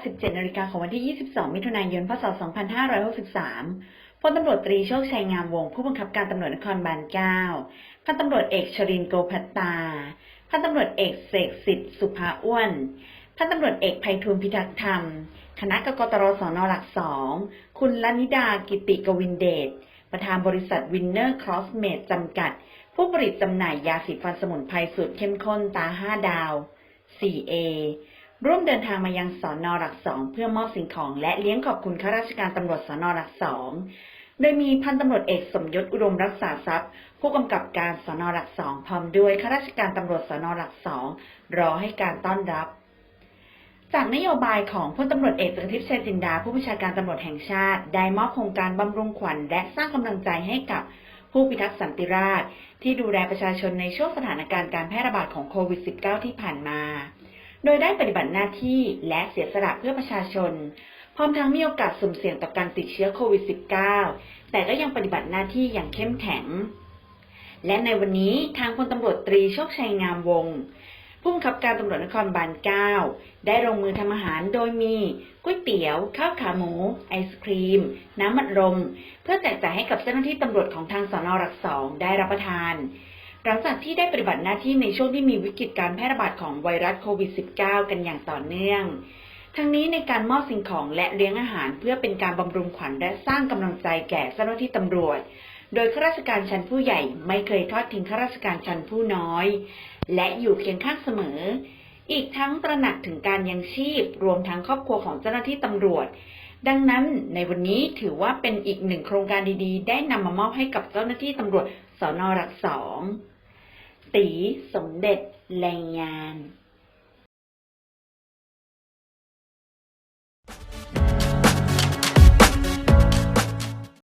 17นาฬิกาของวันที่ 22 มิถุนายน พศ 2563 พลตำรวจตรีโชคชัยงามวงศ์ผู้บังคับการตำรวจนครบาล 9 พันตำรวจเอกชรินโกพัตตา พันตำรวจเอกเสกสิทธิ์สุภาอ้วน พันตำรวจเอกไพฑูรย์พิทักษ์ธรรม คณะกกตรสนหลักสอง คุณลนิดา กิติกวินเดช ประธานบริษัทวินเนอร์ครอสเมดจำกัด ผู้ผลิตจำหน่ายยาสีฟันสมุนไพรสูตรเข้มข้นตา 5 ดาว 4A ร่วมเดินทางมายังสอนอหลักสองเพื่อมอบสิ่งของและเลี้ยงขอบคุณข้าราชการตำรวจสอนอหลักสองโดยมีพันตำรวจเอกสมยศอุดมรักษาทรัพย์ ผู้กำกับการสอนอหลักสองพร้อมด้วยข้าราชการตำรวจสอนอหลักสองรอให้การต้อนรับ จากนโยบายของพลตำรวจเอกจักรทิพย์ชัยจินดา ผู้บัญชาการตำรวจแห่งชาติ ได้มอบโครงการบำรุงขวัญและสร้างกำลังใจให้กับผู้พิทักษ์สันติราษฎร์ที่ดูแลประชาชนในช่วงสถานการณ์การแพร่ระบาดของโควิด -19 ที่ผ่านมา โดยได้ปฏิบัติหน้าที่และเสียสละเพื่อประชาชน พร้อมทั้งมีโอกาสสุ่มเสี่ยงต่อการติดเชื้อโควิด -19 แต่ก็ยังปฏิบัติหน้าที่อย่างเข้มแข็ง และในวันนี้ทางพลตำรวจตรีโชคชัยงามวงศ์ผู้บังคับการตำรวจนครบาล 9 ได้ลงมือทำอาหารโดยมีก๋วยเตี๋ยว ข้าวขาหมู ไอศครีม น้ำมัดลมเพื่อแจกจ่ายให้กับเจ้าหน้าที่ตำรวจของทางสอนอหลักสองได้รับประทาน หลังจากที่ได้ปฏิบัติหน้าที่ในช่วงที่มีวิกฤตการแพร่ระบาดของไวรัสโควิด -19 กันอย่างต่อเนื่อง ทั้งนี้ในการมอบสิ่งของและเลี้ยงอาหารเพื่อเป็นการบำรุงขวัญและสร้างกำลังใจแก่เจ้าหน้าที่ตำรวจ โดยข้าราชการชั้นผู้ใหญ่ไม่เคยทอดทิ้งข้าราชการชั้นผู้น้อย และอยู่เคียงข้างเสมอ อีกทั้งตระหนักถึงการยังชีพ รวมทั้งครอบครัวของเจ้าหน้าที่ตำรวจ ดังนั้นในวันนี้ถือว่าเป็นอีกหนึ่งโครงการดีๆ ได้นำมามอบให้กับเจ้าหน้าที่ตำรวจสอนอหลักสองตีสมเด็จแรงงาน